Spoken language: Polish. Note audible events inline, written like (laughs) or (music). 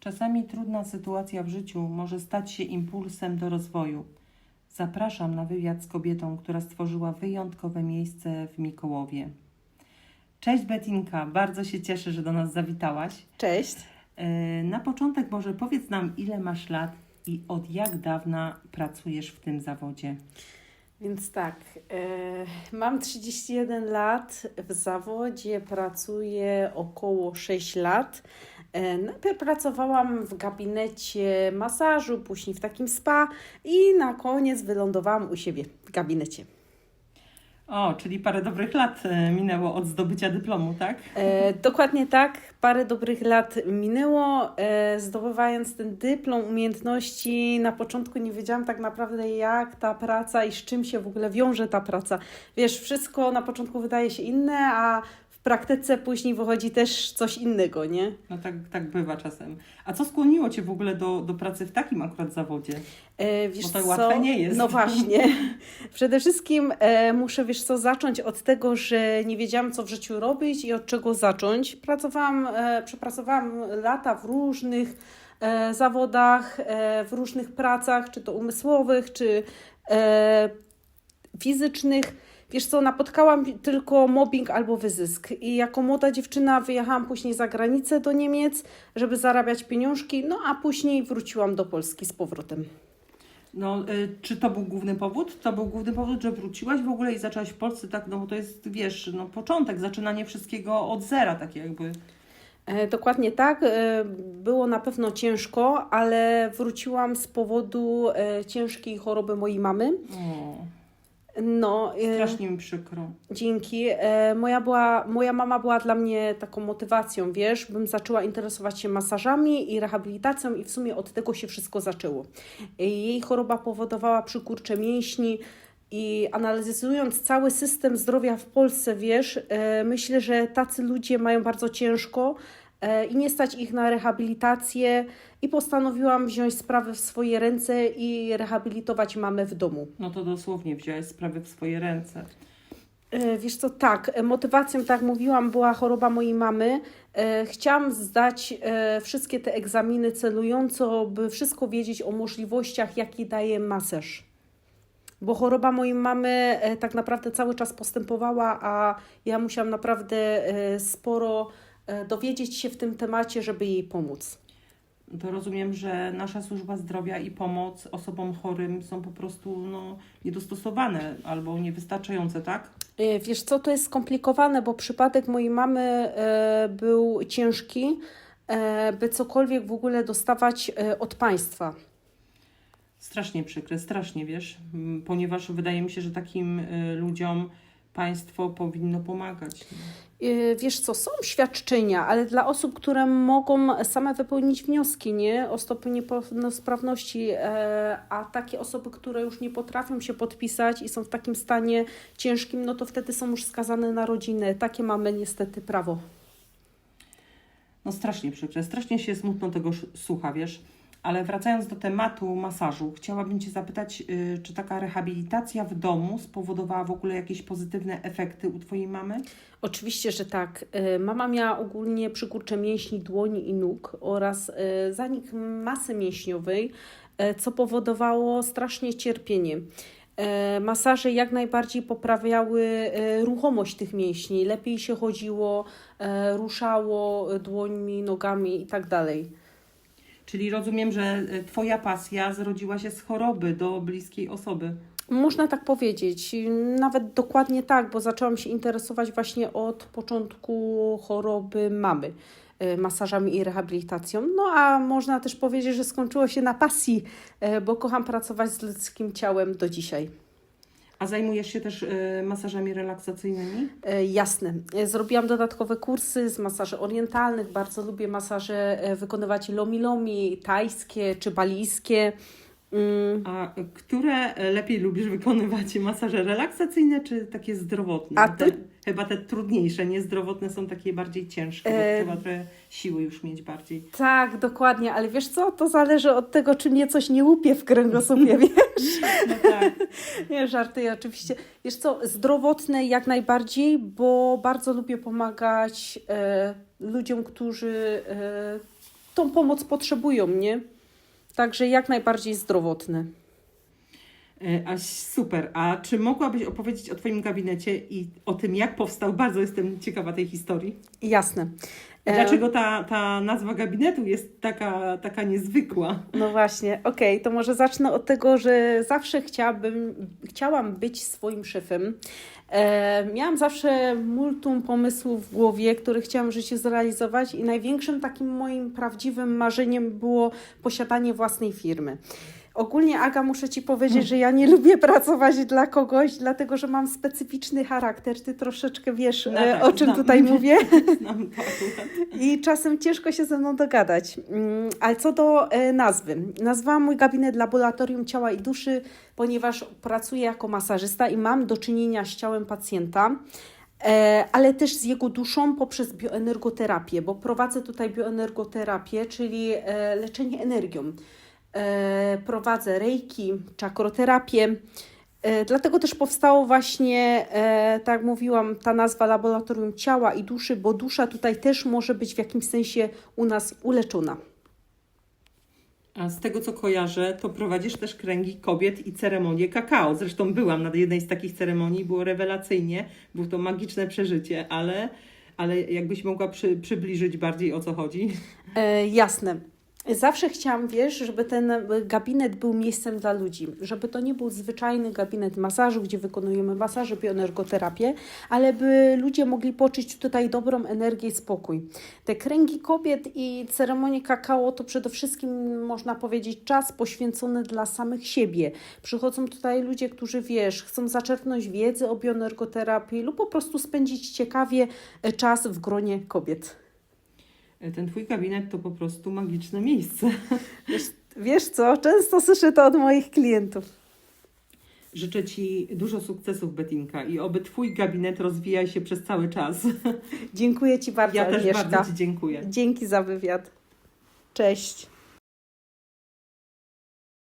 Czasami trudna sytuacja w życiu może stać się impulsem do rozwoju. Zapraszam na wywiad z kobietą, która stworzyła wyjątkowe miejsce w Mikołowie. Cześć Betinka, bardzo się cieszę, że do nas zawitałaś. Cześć. E, Na początek może powiedz nam, ile masz lat i od jak dawna pracujesz w tym zawodzie? Więc tak, e, mam 31 lat, w zawodzie pracuję około 6 lat. E, najpierw pracowałam w gabinecie masażu, później w takim spa i na koniec wylądowałam u siebie w gabinecie. O, czyli parę dobrych lat e, minęło od zdobycia dyplomu, tak? E, dokładnie tak, parę dobrych lat minęło, e, zdobywając ten dyplom umiejętności. Na początku nie wiedziałam tak naprawdę, jak ta praca i z czym się w ogóle wiąże ta praca. Wiesz, wszystko na początku wydaje się inne, a praktyce później wychodzi też coś innego, nie? No tak, tak bywa czasem. A co skłoniło Cię w ogóle do, do pracy w takim akurat zawodzie? E, wiesz Bo to co? łatwe nie jest. No właśnie. (laughs) Przede wszystkim e, muszę, wiesz co, zacząć od tego, że nie wiedziałam, co w życiu robić i od czego zacząć. Pracowałam, e, przepracowałam lata w różnych e, zawodach, e, w różnych pracach, czy to umysłowych, czy e, fizycznych. Wiesz co, napotkałam tylko mobbing albo wyzysk. I jako młoda dziewczyna wyjechałam później za granicę do Niemiec, żeby zarabiać pieniążki, no a później wróciłam do Polski z powrotem. No, y, czy to był główny powód? To był główny powód, że wróciłaś w ogóle i zaczęłaś w Polsce, tak, no bo to jest, wiesz, no początek, zaczynanie wszystkiego od zera, tak jakby. E, Dokładnie tak. E, Było na pewno ciężko, ale wróciłam z powodu e, ciężkiej choroby mojej mamy. No, e, strasznie mi przykro. dzięki. E, Moja, była, moja mama była dla mnie taką motywacją, wiesz, bym zaczęła interesować się masażami i rehabilitacją i w sumie od tego się wszystko zaczęło. E, Jej choroba powodowała przykurcze mięśni i analizując cały system zdrowia w Polsce, wiesz, myślę, że tacy ludzie mają bardzo ciężko i nie stać ich na rehabilitację i postanowiłam wziąć sprawę w swoje ręce i rehabilitować mamę w domu. No to dosłownie wziąłeś sprawy w swoje ręce. E, Wiesz co, tak, e, motywacją, tak jak mówiłam, była choroba mojej mamy. E, Chciałam zdać e, wszystkie te egzaminy celująco, by wszystko wiedzieć o możliwościach, jakie daje masaż. Bo choroba mojej mamy e, tak naprawdę cały czas postępowała, a ja musiałam naprawdę e, sporo e, dowiedzieć się w tym temacie, żeby jej pomóc. To rozumiem, że nasza służba zdrowia i pomoc osobom chorym są po prostu no, niedostosowane albo niewystarczające, tak? E, Wiesz co, to jest skomplikowane, bo przypadek mojej mamy e, był ciężki, e, by cokolwiek w ogóle dostawać e, od państwa. Strasznie przykre, strasznie, wiesz, ponieważ wydaje mi się, że takim ludziom państwo powinno pomagać. E, Wiesz co, są świadczenia, ale dla osób, które mogą same wypełnić wnioski nie? o stopień niepełnosprawności, e, a takie osoby, które już nie potrafią się podpisać i są w takim stanie ciężkim, no to wtedy są już skazane na rodzinę. Takie mamy niestety prawo. No strasznie przykre, strasznie się smutno tego słucha, wiesz. Ale wracając do tematu masażu, chciałabym Cię zapytać, y, czy taka rehabilitacja w domu spowodowała w ogóle jakieś pozytywne efekty u Twojej mamy? Oczywiście, że tak. E, Mama miała ogólnie przykurcze mięśni dłoni i nóg oraz e, zanik masy mięśniowej, co powodowało strasznie cierpienie. Masaże jak najbardziej poprawiały ruchomość tych mięśni, lepiej się chodziło, ruszało dłońmi, nogami i tak. Czyli rozumiem, że y, Twoja pasja zrodziła się z choroby do bliskiej osoby. Można tak powiedzieć, nawet dokładnie tak, bo zaczęłam się interesować właśnie od początku choroby mamy e, masażami i rehabilitacją. No a można też powiedzieć, że skończyło się na pasji, e, bo kocham pracować z ludzkim ciałem do dzisiaj. A zajmujesz się też y, masażami relaksacyjnymi? E, Jasne. E, Zrobiłam dodatkowe kursy z masaży orientalnych. Bardzo lubię masaże e, wykonywać lomi-lomi, tajskie czy balijskie. Mm, A które lepiej lubisz wykonywać? Masaże relaksacyjne czy takie zdrowotne? A te, ty- Chyba te trudniejsze, niezdrowotne są takie bardziej ciężkie, E, bo trzeba trochę siły już mieć bardziej. Tak, dokładnie, ale wiesz co, to zależy od tego, czy mnie coś nie łupie w kręgosłupie, (laughs) wiesz? No tak. Nie, żartuję oczywiście. Wiesz co, zdrowotne jak najbardziej, bo bardzo lubię pomagać e, ludziom, którzy e, tą pomoc potrzebują, nie? Także jak najbardziej zdrowotne. E, A super. A czy mogłabyś opowiedzieć o Twoim gabinecie i o tym, jak powstał? Bardzo jestem ciekawa tej historii. Jasne. E, Dlaczego ta, ta nazwa gabinetu jest taka, taka niezwykła? No właśnie, okej, to może zacznę od tego, że zawsze chciałabym, chciałam być swoim szefem. E, miałam zawsze multum pomysłów w głowie, które chciałam w życiu zrealizować i największym takim moim prawdziwym marzeniem było posiadanie własnej firmy. Ogólnie, Aga, muszę Ci powiedzieć, że ja nie lubię pracować dla kogoś, dlatego że mam specyficzny charakter. Ty troszeczkę wiesz, No e, tak, o czym znam. tutaj mówię. (laughs) Znam. I czasem ciężko się ze mną dogadać. Mm, Ale co do e, nazwy. Nazwałam mój gabinet Laboratorium Ciała i Duszy, ponieważ pracuję jako masażysta i mam do czynienia z ciałem pacjenta, e, ale też z jego duszą poprzez bioenergoterapię, bo prowadzę tutaj bioenergoterapię, czyli leczenie energią. E, Prowadzę reiki, czakroterapię. E, Dlatego też powstało właśnie, e, tak jak mówiłam, ta nazwa laboratorium ciała i duszy, bo dusza tutaj też może być w jakimś sensie u nas uleczona. A z tego co kojarzę, to prowadzisz też kręgi kobiet i ceremonię kakao. Zresztą byłam na jednej z takich ceremonii, było rewelacyjnie, było to magiczne przeżycie, ale, ale jakbyś mogła przy, przybliżyć bardziej o co chodzi. E, jasne. Zawsze chciałam, wiesz, żeby ten gabinet był miejscem dla ludzi, żeby to nie był zwyczajny gabinet masażu, gdzie wykonujemy masaże, bioenergoterapię, ale by ludzie mogli poczuć tutaj dobrą energię i spokój. Te kręgi kobiet i ceremonie kakao to przede wszystkim, można powiedzieć, czas poświęcony dla samych siebie. Przychodzą tutaj ludzie, którzy, wiesz, chcą zaczerpnąć wiedzy o bioenergoterapii lub po prostu spędzić ciekawie e, czas w gronie kobiet. Ten twój gabinet to po prostu magiczne miejsce. (laughs) Wiesz, wiesz co, często słyszę to od moich klientów. Życzę Ci dużo sukcesów, Betinka, i oby Twój gabinet rozwijał się przez cały czas. Dziękuję Ci bardzo, Ja też Agnieszka. bardzo Ci dziękuję. Dzięki za wywiad. Cześć.